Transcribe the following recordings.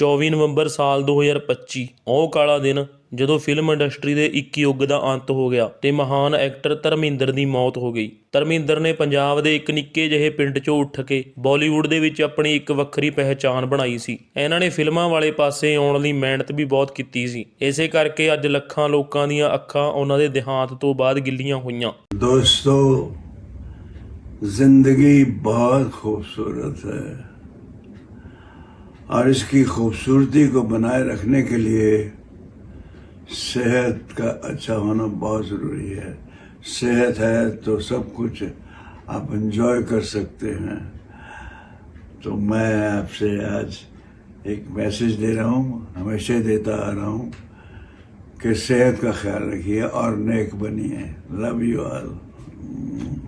24 ਨਵੰਬਰ ਸਾਲ 2025 ਉਹ ਕਾਲਾ ਦਿਨ ਜਦੋਂ ਫਿਲਮ ਇੰਡਸਟਰੀ ਦੇ ਇੱਕ ਯੁੱਗ ਦਾ ਅੰਤ ਹੋ ਗਿਆ ਤੇ ਮਹਾਨ ਐਕਟਰ ਧਰਮਿੰਦਰ ਦੀ ਮੌਤ ਹੋ ਗਈ। ਧਰਮਿੰਦਰ ਨੇ ਪੰਜਾਬ ਦੇ ਇੱਕ ਨਿੱਕੇ ਜਿਹੇ ਪਿੰਡ 'ਚੋਂ ਉੱਠ ਕੇ ਬਾਲੀਵੁੱਡ ਦੇ ਵਿੱਚ ਆਪਣੀ ਇੱਕ ਵੱਖਰੀ ਪਹਿਚਾਣ ਬਣਾਈ ਸੀ। ਇਹਨਾਂ ਨੇ ਫਿਲਮਾਂ ਵਾਲੇ ਪਾਸੇ ਆਉਣ ਲਈ ਮਿਹਨਤ ਵੀ ਬਹੁਤ ਕੀਤੀ ਸੀ। ਇਸੇ ਕਰਕੇ ਅੱਜ ਲੱਖਾਂ ਲੋਕਾਂ ਦੀਆਂ ਅੱਖਾਂ ਉਹਨਾਂ ਦੇ ਦੇਹਾਂਤ ਤੋਂ ਬਾਅਦ ਗਿੱਲੀਆਂ ਹੋਈਆਂ। ਦੋਸਤੋ, ਜ਼ਿੰਦਗੀ ਬਹੁਤ ਖੂਬਸੂਰਤ ਹੈ। और इसकी खूबसूरती को बनाए रखने के लिए सेहत का अच्छा होना बहुत ज़रूरी है। सेहत है तो सब कुछ आप एंजॉय कर सकते हैं। तो मैं आपसे आज एक मैसेज दे रहा हूँ, हमेशा देता आ रहा हूँ कि सेहत का ख्याल रखिए और नेक बनिए। लव यू ऑल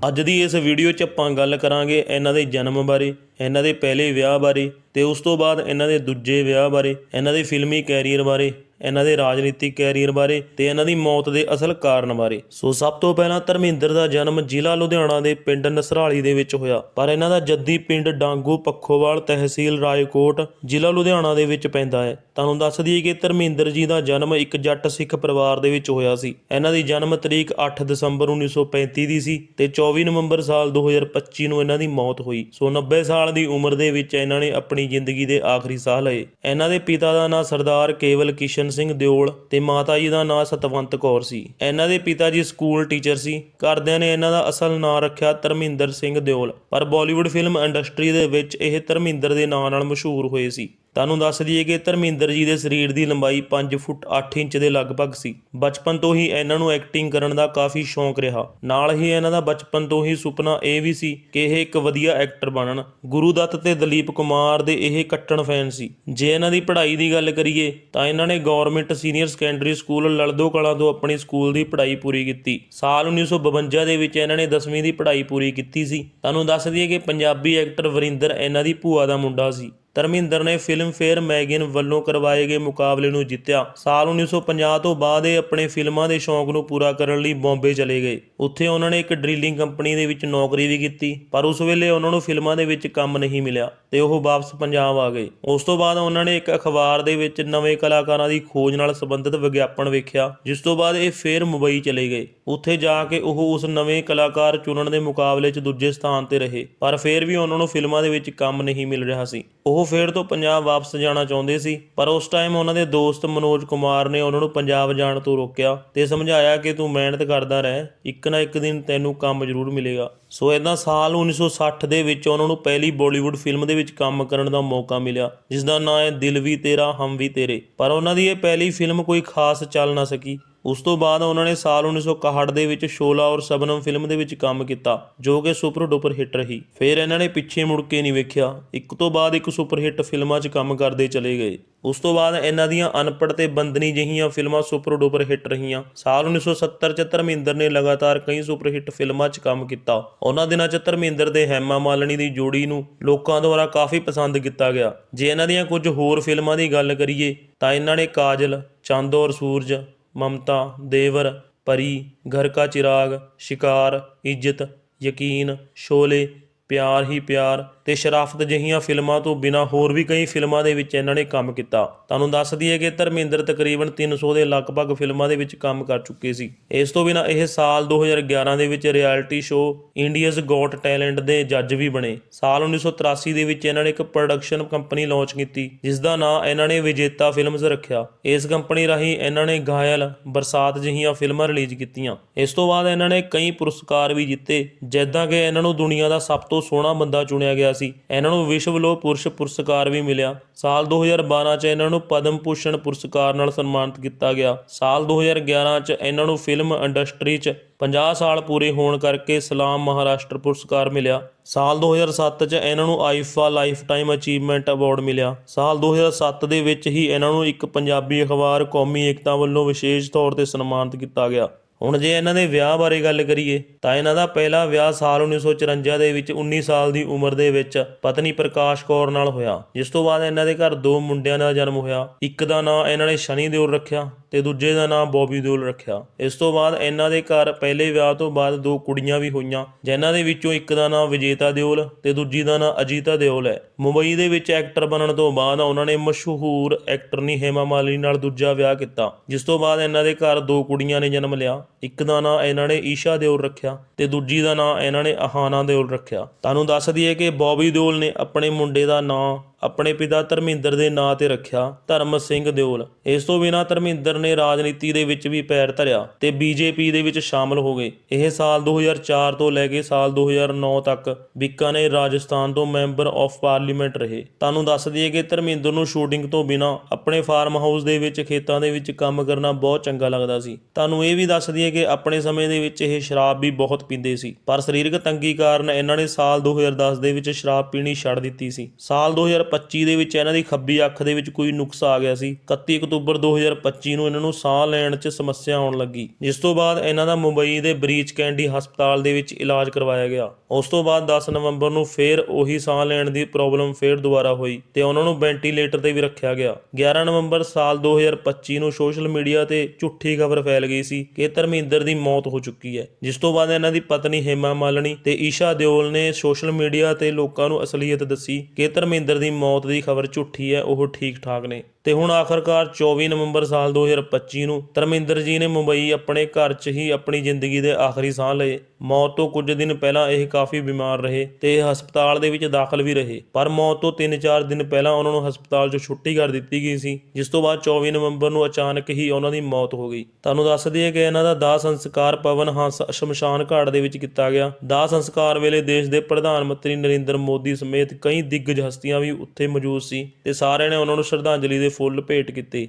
ਅੱਜ ਦੀ ਇਸ ਵੀਡੀਓ 'ਚ ਆਪਾਂ ਗੱਲ ਕਰਾਂਗੇ ਇਹਨਾਂ ਦੇ ਜਨਮ ਬਾਰੇ, ਇਹਨਾਂ ਦੇ ਪਹਿਲੇ ਵਿਆਹ ਬਾਰੇ ਤੇ ਉਸ ਤੋਂ ਬਾਅਦ ਇਹਨਾਂ ਦੇ ਦੂਜੇ ਵਿਆਹ ਬਾਰੇ, ਇਹਨਾਂ ਦੇ ਫਿਲਮੀ ਕੈਰੀਅਰ ਬਾਰੇ। ਇਹਨਾਂ ਦੇ ਰਾਜਨੀਤਿਕ ਕੈਰੀਅਰ ਬਾਰੇ ਤੇ ਇਹਨਾਂ ਦੀ ਮੌਤ ਦੇ ਅਸਲ ਕਾਰਨ ਬਾਰੇ। ਸੋ ਸਭ ਤੋਂ ਪਹਿਲਾਂ ਧਰਮਿੰਦਰ ਦਾ ਜਨਮ ਜ਼ਿਲ੍ਹਾ ਲੁਧਿਆਣਾ ਦੇ ਪਿੰਡ ਨਸਰਾਲੀ ਦੇ ਵਿੱਚ ਹੋਇਆ। ਪਰ ਇਹਨਾਂ ਦਾ ਜੱਦੀ ਪਿੰਡ ਡਾਂਗੂ ਪੱਖੋਵਾਲ ਤਹਿਸੀਲ ਰਾਏਕੋਟ ਜ਼ਿਲ੍ਹਾ ਲੁਧਿਆਣਾ ਦੇ ਵਿੱਚ ਪੈਂਦਾ ਹੈ। ਤੁਹਾਨੂੰ ਦੱਸ ਦਈਏ ਕਿ ਧਰਮਿੰਦਰ ਜੀ ਦਾ ਜਨਮ ਇੱਕ ਜੱਟ ਸਿੱਖ ਪਰਿਵਾਰ ਦੇ ਵਿੱਚ ਹੋਇਆ ਸੀ। ਇਹਨਾਂ ਦੀ ਜਨਮ ਤਰੀਕ 8 ਦਸੰਬਰ 1935 ਦੀ ਸੀ ਤੇ 24 ਨਵੰਬਰ ਸਾਲ 2025 ਨੂੰ ਇਹਨਾਂ ਦੀ ਮੌਤ ਹੋਈ। ਸੋ 90 ਸਾਲ ਦੀ ਉਮਰ ਦੇ ਵਿੱਚ ਇਹਨਾਂ ਨੇ ਆਪਣੀ ਜ਼ਿੰਦਗੀ ਦੇ ਆਖਰੀ ਸਾਹ ਲਏ। ਇਹਨਾਂ ਦੇ ਪਿਤਾ ਦਾ ਨਾਂ ਸਰਦਾਰ ਕੇਵਲ ਕਿਸ਼ਨ ਸਿੰਘ ਦਿਓਲ ਤੇ ਮਾਤਾ ਜੀ ਦਾ ਨਾਂ ਸਤਵੰਤ ਕੌਰ ਸੀ। ਇਹਨਾਂ ਦੇ ਪਿਤਾ ਜੀ ਸਕੂਲ ਟੀਚਰ ਸੀ। ਘਰਦਿਆਂ ਨੇ ਇਹਨਾਂ ਦਾ ਅਸਲ ਨਾਂ ਰੱਖਿਆ ਧਰਮਿੰਦਰ ਸਿੰਘ ਦਿਓਲ। ਪਰ ਬਾਲੀਵੁੱਡ ਫਿਲਮ ਇੰਡਸਟਰੀ ਦੇ ਵਿੱਚ ਇਹ ਧਰਮਿੰਦਰ ਦੇ ਨਾਂ ਨਾਲ ਮਸ਼ਹੂਰ ਹੋਏ ਸੀ। ਤੁਹਾਨੂੰ ਦੱਸ ਦਈਏ ਕਿ ਧਰਮਿੰਦਰ ਜੀ ਦੇ ਸਰੀਰ ਦੀ ਲੰਬਾਈ 5 ਫੁੱਟ 8 ਇੰਚ ਦੇ ਲਗਭਗ ਸੀ। ਬਚਪਨ ਤੋਂ ਹੀ ਇਹਨਾਂ ਨੂੰ ਐਕਟਿੰਗ ਕਰਨ ਦਾ ਕਾਫੀ ਸ਼ੌਂਕ ਰਿਹਾ। ਨਾਲ ਹੀ ਇਹਨਾਂ ਦਾ ਬਚਪਨ ਤੋਂ ਹੀ ਸੁਪਨਾ ਇਹ ਵੀ ਸੀ ਕਿ ਇਹ ਇੱਕ ਵਧੀਆ ਐਕਟਰ ਬਣਨ। ਗੁਰੂ ਦੱਤ ਤੇ ਦਲੀਪ ਕੁਮਾਰ ਦੇ ਇਹ ਕੱਟਣ ਫੈਨ ਸੀ। ਜੇ ਇਹਨਾਂ ਦੀ ਪੜ੍ਹਾਈ ਦੀ ਗੱਲ ਕਰੀਏ, ਤਾਂ ਇਹਨਾਂ ਨੇ government senior secondary school Laldo Kalan ਤੋਂ ਆਪਣੀ ਸਕੂਲ ਦੀ ਪੜ੍ਹਾਈ ਪੂਰੀ ਕੀਤੀ। ਸਾਲ 1952 ਦੇ ਵਿੱਚ ਇਹਨਾਂ ਨੇ 10ਵੀਂ ਦੀ ਪੜ੍ਹਾਈ ਪੂਰੀ ਕੀਤੀ ਸੀ। ਤੁਹਾਨੂੰ ਦੱਸ ਦਈਏ ਕਿ ਪੰਜਾਬੀ ਐਕਟਰ ਵਰਿੰਦਰ ਇਹਨਾਂ ਦੀ ਭੂਆ ਦਾ ਮੁੰਡਾ ਸੀ। ਧਰਮਿੰਦਰ ਨੇ ਫਿਲਮ ਫੇਅਰ ਮੈਗਜ਼ੀਨ ਵੱਲੋਂ ਕਰਵਾਏ ਗਏ ਮੁਕਾਬਲੇ ਨੂੰ ਜਿੱਤਿਆ। ਸਾਲ 1950 ਤੋਂ ਬਾਅਦ ਇਹ ਆਪਣੇ ਫਿਲਮਾਂ ਦੇ ਸ਼ੌਂਕ ਨੂੰ ਪੂਰਾ ਕਰਨ ਲਈ ਬੰਬੇ ਚਲੇ ਗਏ। ਉੱਥੇ ਉਹਨਾਂ ਨੇ ਇੱਕ ਡ੍ਰਿਲਿੰਗ ਕੰਪਨੀ ਦੇ ਵਿੱਚ ਨੌਕਰੀ ਵੀ ਕੀਤੀ, ਪਰ ਉਸ ਵੇਲੇ ਉਹਨਾਂ ਨੂੰ ਫਿਲਮਾਂ ਦੇ ਵਿੱਚ ਕੰਮ ਨਹੀਂ ਮਿਲਿਆ ਤੇ ਉਹ ਵਾਪਸ ਪੰਜਾਬ ਆ ਗਏ। ਉਸ ਤੋਂ ਬਾਅਦ ਉਹਨਾਂ ਨੇ ਇੱਕ ਅਖਬਾਰ ਦੇ ਵਿੱਚ ਨਵੇਂ ਕਲਾਕਾਰਾਂ ਦੀ ਖੋਜ ਨਾਲ ਸੰਬੰਧਿਤ ਵਿਗਿਆਪਨ ਵੇਖਿਆ, ਜਿਸ ਤੋਂ ਬਾਅਦ ਇਹ ਫੇਰ ਮੁੰਬਈ ਚਲੇ ਗਏ। ਉੱਥੇ ਜਾ ਕੇ ਉਹ ਉਸ ਨਵੇਂ ਕਲਾਕਾਰ ਚੁਣਨ ਦੇ ਮੁਕਾਬਲੇ 'ਚ ਦੂਜੇ ਸਥਾਨ ਤੇ ਰਹੇ, ਪਰ ਫਿਰ ਵੀ ਉਹਨਾਂ ਨੂੰ ਫਿਲਮਾਂ ਦੇ ਵਿੱਚ ਕੰਮ ਨਹੀਂ ਮਿਲ ਰਿਹਾ ਸੀ। ਉਹ ਫਿਰ ਤੋਂ ਪੰਜਾਬ ਵਾਪਸ ਜਾਣਾ ਚਾਹੁੰਦੇ ਸੀ, ਪਰ ਉਸ ਟਾਈਮ ਉਹਨਾਂ ਦੇ ਦੋਸਤ ਮਨੋਜ ਕੁਮਾਰ ਨੇ ਉਹਨਾਂ ਨੂੰ ਪੰਜਾਬ ਜਾਣ ਤੋਂ ਰੋਕਿਆ ਤੇ ਸਮਝਾਇਆ ਕਿ ਤੂੰ ਮਿਹਨਤ ਕਰਦਾ ਰਹਿ, ਇੱਕ ਨਾ ਇੱਕ ਦਿਨ ਤੈਨੂੰ ਕੰਮ ਜ਼ਰੂਰ ਮਿਲੇਗਾ। ਸੋ ਇਦਾਂ ਸਾਲ 1960 ਦੇ ਵਿੱਚ ਉਹਨਾਂ ਨੂੰ ਪਹਿਲੀ ਬਾਲੀਵੁੱਡ ਫਿਲਮ ਦੇ ਵਿੱਚ ਕੰਮ ਕਰਨ ਦਾ ਮੌਕਾ ਮਿਲਿਆ ਜਿਸ ਦਾ ਨਾਂ ਹੈ ਦਿਲ ਵੀ ਤੇਰਾ, ਹਮ ਵੀ ਤੇਰੇ। ਪਰ ਉਹਨਾਂ ਦੀ ਇਹ ਪਹਿਲੀ ਫਿਲਮ ਕੋਈ ਖਾਸ ਚੱਲ ਨਾ ਸਕੀ। ਉਸ ਤੋਂ ਬਾਅਦ ਉਹਨਾਂ ਨੇ ਸਾਲ 1961 ਦੇ ਵਿੱਚ ਸ਼ੋਲਾ ਔਰ ਸਬਨਮ ਫਿਲਮ ਦੇ ਵਿੱਚ ਕੰਮ ਕੀਤਾ, ਜੋ ਕਿ ਸੁਪਰ ਡੁਪਰ ਹਿੱਟ ਰਹੀ। ਫਿਰ ਇਹਨਾਂ ਨੇ ਪਿੱਛੇ ਮੁੜ ਕੇ ਨਹੀਂ ਵੇਖਿਆ। ਇੱਕ ਤੋਂ ਬਾਅਦ ਇੱਕ ਸੁਪਰ ਹਿੱਟ ਫਿਲਮਾਂ 'ਚ ਕੰਮ ਕਰਦੇ ਚਲੇ ਗਏ। ਉਸ ਤੋਂ ਬਾਅਦ ਇਹਨਾਂ ਦੀਆਂ ਅਨਪੜ੍ਹ ਤੇ ਬੰਦਨੀ ਜਿਹੀਆਂ ਫਿਲਮਾਂ ਸੁਪਰ ਡੁਪਰ ਹਿੱਟ ਰਹੀਆਂ। ਸਾਲ 1970 'ਚ ਧਰਮਿੰਦਰ ਨੇ ਲਗਾਤਾਰ ਕਈ ਸੁਪਰ ਹਿੱਟ ਫਿਲਮਾਂ 'ਚ ਕੰਮ ਕੀਤਾ। ਉਹਨਾਂ ਦਿਨਾਂ 'ਚ ਧਰਮਿੰਦਰ ਦੇ ਹੈਮਾ ਮਾਲਣੀ ਦੀ ਜੋੜੀ ਨੂੰ ਲੋਕਾਂ ਦੁਆਰਾ ਕਾਫੀ ਪਸੰਦ ਕੀਤਾ ਗਿਆ। ਜੇ ਇਹਨਾਂ ਦੀਆਂ ਕੁਝ ਹੋਰ ਫਿਲਮਾਂ ਦੀ ਗੱਲ ਕਰੀਏ, ਤਾਂ ਇਹਨਾਂ ਨੇ ਕਾਜਲ, ਚੰਦ ਔਰ ਸੂਰਜ ਮਮਤਾ ਦੇਵਰ ਪਰੀ ਘਰ ਕਾ ਚਿਰਾਗ ਸ਼ਿਕਾਰ ਇੱਜ਼ਤ ਯਕੀਨ ਸ਼ੋਲੇ ਪਿਆਰ ਹੀ ਪਿਆਰ ਤੇ ਸ਼ਰਾਫਤ ਜਿਹੀਆਂ ਫਿਲਮਾਂ ਤੋਂ ਬਿਨਾ ਹੋਰ ਵੀ ਕਈ ਫਿਲਮਾਂ ਦੇ ਵਿੱਚ ਇਹਨਾਂ ਨੇ ਕੰਮ ਕੀਤਾ। ਤੁਹਾਨੂੰ ਦੱਸ ਦਈਏ ਕਿ ਧਰਮਿੰਦਰ ਤਕਰੀਬਨ 300 ਦੇ ਲਗਭਗ ਫਿਲਮਾਂ ਦੇ ਵਿੱਚ ਕੰਮ ਕਰ ਚੁੱਕੇ ਸੀ। ਇਸ ਤੋਂ ਬਿਨਾ ਇਹ ਸਾਲ 2011 ਦੇ ਵਿੱਚ reality show India's got talent ਦੇ ਜੱਜ ਵੀ ਬਣੇ। ਸਾਲ 1983 ਦੇ ਵਿੱਚ ਇਹਨਾਂ ਨੇ ਇੱਕ ਪ੍ਰੋਡਕਸ਼ਨ ਕੰਪਨੀ ਲਾਂਚ ਕੀਤੀ, ਜਿਸ ਦਾ ਨਾਮ ਇਹਨਾਂ ਨੇ ਵਿਜੇਤਾ ਫਿਲਮਜ਼ ਰੱਖਿਆ। ਇਸ ਕੰਪਨੀ ਰਾਹੀਂ ਇਹਨਾਂ ਨੇ ਗਾਇਲ ਬਰਸਾਤ ਜਿਹੀਆਂ ਫਿਲਮਾਂ ਰਿਲੀਜ਼ ਕੀਤੀਆਂ। ਇਸ ਤੋਂ ਬਾਅਦ ਇਹਨਾਂ ਨੇ ਕਈ ਪੁਰਸਕਾਰ ਵੀ ਜਿੱਤੇ, ਜਿੱਦਾਂ ਕਿ ਇਹਨਾਂ ਨੂੰ ਦੁਨੀਆ ਦਾ ਸਭ ਤੋਂ ਸੋਹਣਾ ਬੰਦਾ ਚੁਣਿਆ ਗਿਆ ਸੀ। ਇਹਨਾਂ ਨੂੰ ਵਿਸ਼ਵ ਲੋਹ ਪੁਰਸ਼ ਪੁਰਸਕਾਰ ਵੀ ਮਿਲਿਆ। ਸਾਲ 2012 ਚ ਇਹਨਾਂ ਨੂੰ ਪਦਮ ਭੂਸ਼ਣ ਪੁਰਸਕਾਰ ਨਾਲ ਸਨਮਾਨਿਤ ਕੀਤਾ ਗਿਆ। ਸਾਲ 2011 ਚ ਇਹਨਾਂ ਨੂੰ ਫਿਲਮ ਇੰਡਸਟਰੀ ਚ 50 ਸਾਲ ਪੂਰੇ ਹੋਣ ਕਰਕੇ ਸਲਾਮ ਮਹਾਰਾਸ਼ਟਰ ਪੁਰਸਕਾਰ ਮਿਲਿਆ। ਸਾਲ 2007 ਚ ਇਹਨਾਂ ਨੂੰ IIFA lifetime achievement award ਮਿਲਿਆ। ਸਾਲ 2007 ਦੇ ਵਿੱਚ ਹੀ ਇਹਨਾਂ ਨੂੰ ਇੱਕ ਪੰਜਾਬੀ ਅਖਬਾਰ ਕੌਮੀ ਏਕਤਾ ਵੱਲੋਂ ਵਿਸ਼ੇਸ਼ ਤੌਰ ਤੇ ਸਨਮਾਨਿਤ ਕੀਤਾ ਗਿਆ। ਹੁਣ ਜੇ ਇਹਨਾਂ ਦੇ ਵਿਆਹ ਬਾਰੇ ਗੱਲ ਕਰੀਏ, ਤਾਂ ਇਹਨਾਂ ਦਾ ਪਹਿਲਾ ਵਿਆਹ ਸਾਲ 1954 ਦੇ ਵਿੱਚ 19 ਸਾਲ ਦੀ ਉਮਰ ਦੇ ਵਿੱਚ ਪਤਨੀ ਪ੍ਰਕਾਸ਼ ਕੌਰ ਨਾਲ ਹੋਇਆ, ਜਿਸ ਤੋਂ ਬਾਅਦ ਇਹਨਾਂ ਦੇ ਘਰ ਦੋ ਮੁੰਡਿਆਂ ਦਾ ਜਨਮ ਹੋਇਆ, ਇੱਕ ਦਾ ਨਾਂ ਇਹਨਾਂ ਨੇ ਸ਼ਨੀ ਦਿਓਲ ਰੱਖਿਆ ਤੇ ਦੂਜੇ ਦਾ ਨਾਮ ਬੋਬੀ ਦਿਓਲ ਰੱਖਿਆ। ਇਸ ਤੋਂ ਬਾਅਦ ਇਹਨਾਂ ਦੇ ਘਰ ਪਹਿਲੇ ਵਿਆਹ ਤੋਂ ਬਾਅਦ ਦੋ ਕੁੜੀਆਂ ਵੀ ਹੋਈਆਂ, ਜਿਨ੍ਹਾਂ ਦੇ ਵਿੱਚੋਂ ਇੱਕ ਦਾ ਨਾਮ ਵਿਜੇਤਾ ਦਿਓਲ ਤੇ ਦੂਜੀ ਦਾ ਨਾਮ ਅਜੀਤਾ ਦਿਓਲ ਹੈ। ਮੁੰਬਈ ਦੇ ਵਿੱਚ ਐਕਟਰ ਬਣਨ ਤੋਂ ਬਾਅਦ ਉਹਨਾਂ ਨੇ ਮਸ਼ਹੂਰ ਐਕਟਰਨੀ ਹੇਮਾ ਮਾਲਿਨੀ ਨਾਲ ਦੂਜਾ ਵਿਆਹ ਕੀਤਾ, ਜਿਸ ਤੋਂ ਬਾਅਦ ਇਹਨਾਂ ਦੇ ਘਰ ਦੋ ਕੁੜੀਆਂ ਨੇ ਜਨਮ ਲਿਆ। ਇੱਕ ਦਾ ਨਾਂ ਇਹਨਾਂ ਨੇ ਈਸ਼ਾ ਦਿਓਲ ਰੱਖਿਆ ਤੇ ਦੂਜੀ ਦਾ ਨਾਂ ਇਹਨਾਂ ਨੇ ਅਹਾਨਾ ਦਿਓਲ ਰੱਖਿਆ। ਤੁਹਾਨੂੰ ਦੱਸ ਦਈਏ ਕਿ ਬੋਬੀ ਦਿਓਲ ਨੇ ਆਪਣੇ ਮੁੰਡੇ ਦਾ ਨਾਂ ਆਪਣੇ ਪਿਤਾ ਧਰਮਿੰਦਰ ਦੇ ਨਾਂ ਤੇ ਰੱਖਿਆ ਧਰਮ ਸਿੰਘ ਦਿਓਲ। ਇਸ ਤੋਂ ਬਿਨਾਂ ਧਰਮਿੰਦਰ ਨੇ ਰਾਜਨੀਤੀ ਦੇ ਵਿੱਚ ਵੀ ਪੈਰ ਧਰਿਆ ਤੇ ਬੀਜੇਪੀ ਦੇ ਵਿੱਚ ਸ਼ਾਮਲ ਹੋ ਗਏ। ਇਹ ਸਾਲ 2004 ਤੋਂ ਲੈ ਕੇ ਸਾਲ 2009 ਤੱਕ ਬੀਕਾਨੇਰ ਰਾਜਸਥਾਨ ਤੋਂ ਮੈਂਬਰ ਆਫ ਪਾਰਲੀਮੈਂਟ ਰਹੇ। ਤੁਹਾਨੂੰ ਦੱਸ ਦਈਏ ਕਿ ਧਰਮਿੰਦਰ ਨੂੰ ਸ਼ੂਟਿੰਗ ਤੋਂ ਬਿਨਾਂ ਆਪਣੇ ਫਾਰਮ ਹਾਊਸ ਦੇ ਵਿੱਚ ਖੇਤਾਂ ਦੇ ਵਿੱਚ ਕੰਮ ਕਰਨਾ ਬਹੁਤ ਚੰਗਾ ਲੱਗਦਾ ਸੀ। ਤੁਹਾਨੂੰ ਇਹ ਵੀ ਦੱਸ ਦਈਏ ਕਿ ਆਪਣੇ ਸਮੇਂ ਦੇ ਵਿੱਚ ਇਹ ਸ਼ਰਾਬ ਵੀ ਬਹੁਤ ਪੀਂਦੇ ਸੀ। ਪਰ ਸਰੀਰਕ ਤੰਗੀ ਕਾਰਨ ਇਹਨਾਂ ਨੇ ਸਾਲ 2010 ਦੇ ਵਿੱਚ ਸ਼ਰਾਬ ਪੀਣੀ ਛੱਡ ਦਿੱਤੀ ਸੀ। ਸਾਲ 2025 ਦੇ ਵਿੱਚ ਇਹਨਾਂ ਦੀ ਖੱਬੀ ਅੱਖ ਦੇ ਵਿੱਚ ਕੋਈ ਨੁਕਸ ਆ ਗਿਆ ਸੀ। 31 ਅਕਤੂਬਰ 2025 ਨੂੰ ਇਹਨਾਂ ਨੂੰ ਸਾਹ ਲੈਣ 'ਚ ਸਮੱਸਿਆ ਆਉਣ ਲੱਗੀ। ਜਿਸ ਤੋਂ ਬਾਅਦ ਇਹਨਾਂ ਦਾ ਮੁੰਬਈ ਦੇ ਬਰੀਚ ਕੈਂਡੀ ਹਸਪਤਾਲ ਦੇ ਵਿੱਚ ਇਲਾਜ ਕਰਵਾਇਆ ਗਿਆ। ਉਸ ਤੋਂ ਬਾਅਦ 10 ਨਵੰਬਰ ਨੂੰ ਫੇਰ ਉਹੀ ਸਾਹ ਲੈਣ ਦੀ ਪ੍ਰੋਬਲਮ ਫੇਰ ਦੁਬਾਰਾ ਹੋਈ ਤੇ ਉਹਨਾਂ ਨੂੰ ਵੈਂਟੀਲੇਟਰ ਤੇ ਵੀ ਰੱਖਿਆ ਗਿਆ। 11 ਨਵੰਬਰ ਸਾਲ 2025 ਨੂੰ ਸੋਸ਼ਲ ਮੀਡੀਆ ਤੇ ਝੂਠੀ ਖਬਰ ਫੈਲ ਗਈ ਸੀ ਕਿ ਧਰਮਿੰਦਰ ਦੀ ਮੌਤ ਹੋ ਚੁੱਕੀ ਹੈ। ਜਿਸ ਤੋਂ ਬਾਅਦ ਇਹਨਾਂ ਦੀ ਪਤਨੀ ਹੇਮਾ ਮਾਲਣੀ ਤੇ ਈਸ਼ਾ ਦਿਓਲ ਨੇ ਸੋਸ਼ਲ ਮੀਡੀਆ ਤੇ ਲੋਕਾਂ ਨੂੰ ਅਸਲੀਅਤ ਦੱਸੀ ਕਿ ਧਰਮਿੰਦਰ ਦੀ ਮੌਤ ਦੀ ਖਬਰ ਝੂਠੀ ਹੈ ਉਹ ਠੀਕ ਠਾਕ ਨੇ। ਤੇ ਹੁਣ ਆਖਰਕਾਰ 24 ਨਵੰਬਰ ਸਾਲ 2025 ਨੂੰ ਧਰਮਿੰਦਰ ਜੀ ਨੇ ਮੁੰਬਈ ਆਪਣੇ ਘਰ 'ਚ ਹੀ ਆਪਣੀ ਜ਼ਿੰਦਗੀ ਦੇ ਆਖਰੀ ਸਾਹ ਲਏ। ਮੌਤ ਤੋਂ ਕੁਝ ਦਿਨ ਪਹਿਲਾਂ ਇਹ ਕਾਫੀ ਬਿਮਾਰ ਰਹੇ ਤੇ ਇਹ ਹਸਪਤਾਲ ਦੇ ਵਿੱਚ ਦਾਖਲ ਵੀ ਰਹੇ। ਪਰ ਮੌਤ ਤੋਂ 3-4 ਦਿਨ ਪਹਿਲਾਂ ਉਹਨਾਂ ਨੂੰ ਹਸਪਤਾਲ 'ਚੋਂ ਛੁੱਟੀ ਕਰ ਦਿੱਤੀ ਗਈ ਸੀ, ਜਿਸ ਤੋਂ ਬਾਅਦ 24 ਨਵੰਬਰ ਨੂੰ ਅਚਾਨਕ ਹੀ ਉਹਨਾਂ ਦੀ ਮੌਤ ਹੋ ਗਈ। ਤੁਹਾਨੂੰ ਦੱਸ ਦਈਏ ਕਿ ਇਹਨਾਂ ਦਾ ਦਾਹ ਸੰਸਕਾਰ ਪਵਨ ਹੰਸ ਸ਼ਮਸ਼ਾਨ ਘਾਟ ਦੇ ਵਿੱਚ ਕੀਤਾ ਗਿਆ। ਦਾਹ ਸੰਸਕਾਰ ਵੇਲੇ ਦੇਸ਼ ਦੇ ਪ੍ਰਧਾਨ ਮੰਤਰੀ ਨਰਿੰਦਰ ਮੋਦੀ ਸਮੇਤ ਕਈ ਦਿੱਗਜ ਹਸਤੀਆਂ ਵੀ ਉੱਥੇ ਮੌਜੂਦ ਸੀ ਤੇ ਸਾਰਿਆਂ ਨੇ ਉਹਨਾਂ ਨੂੰ ਸ਼ਰਧਾਂਜਲੀ ਦੇ ਫੁੱਲ ਭੇਟ ਕੀਤੇ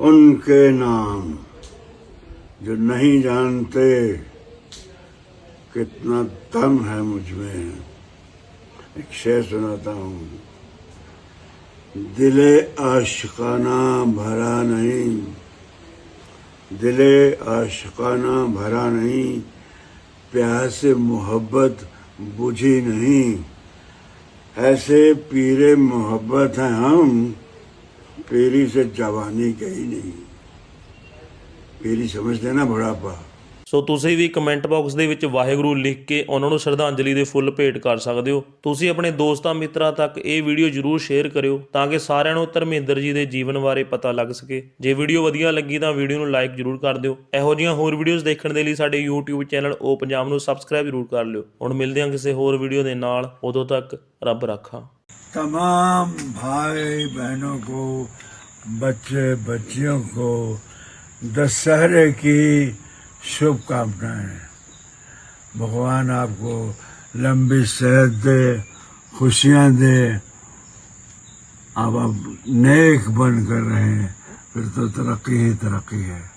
उनके नाम जो नहीं जानते कितना दम है मुझ में एक शेर सुनाता हूँ दिले आशिकाना भरा नहीं दिले आशिकाना भरा नहीं प्यास से मोहब्बत बुझी नहीं ऐसे पीरे मोहब्बत हैं हम पीरी से जवानी गई नहीं पीरी समझते ना बुढ़ापा ਸੋ ਤੁਸੀਂ ਵੀ ਕਮੈਂਟ ਬਾਕਸ ਦੇ ਵਿੱਚ ਵਾਹਿਗੁਰੂ ਲਿਖ ਕੇ ਉਹਨਾਂ ਨੂੰ ਸ਼ਰਧਾਂਜਲੀ ਦੇ ਫੁੱਲ ਭੇਟ ਕਰ ਸਕਦੇ ਹੋ ਤੁਸੀਂ ਆਪਣੇ ਦੋਸਤਾਂ ਮਿੱਤਰਾਂ ਤੱਕ ਇਹ ਵੀਡੀਓ ਜਰੂਰ ਸ਼ੇਅਰ ਕਰਿਓ ਤਾਂ ਕਿ ਸਾਰਿਆਂ ਨੂੰ ਧਰਮਿੰਦਰ ਜੀ ਦੇ ਜੀਵਨ ਬਾਰੇ ਪਤਾ ਲੱਗ ਸਕੇ ਜੇ ਵੀਡੀਓ ਵਧੀਆ ਲੱਗੀ ਤਾਂ ਵੀਡੀਓ ਨੂੰ ਲਾਈਕ ਜਰੂਰ ਕਰ ਦਿਓ ਇਹੋ ਜਿਹੀਆਂ ਹੋਰ ਵੀਡੀਓਜ਼ ਦੇਖਣ ਦੇ ਲਈ ਸਾਡੇ YouTube ਚੈਨਲ ਉਹ ਪੰਜਾਬ ਨੂੰ ਸਬਸਕ੍ਰਾਈਬ ਜਰੂਰ ਕਰ ਲਿਓ ਹੁਣ ਮਿਲਦੇ ਹਾਂ ਕਿਸੇ ਹੋਰ ਵੀਡੀਓ ਦੇ ਨਾਲ ਉਦੋਂ ਤੱਕ ਰੱਬ ਰਾਖਾ तमाम भाई बहनों को बच्चे बच्चियों को दशहरे की शुभकामनाएँ। भगवान आपको लंबी सेहत दे, खुशियाँ दे। अब आप नेक बन कर रहे हैं फिर तो तरक्की ही तरक्की है।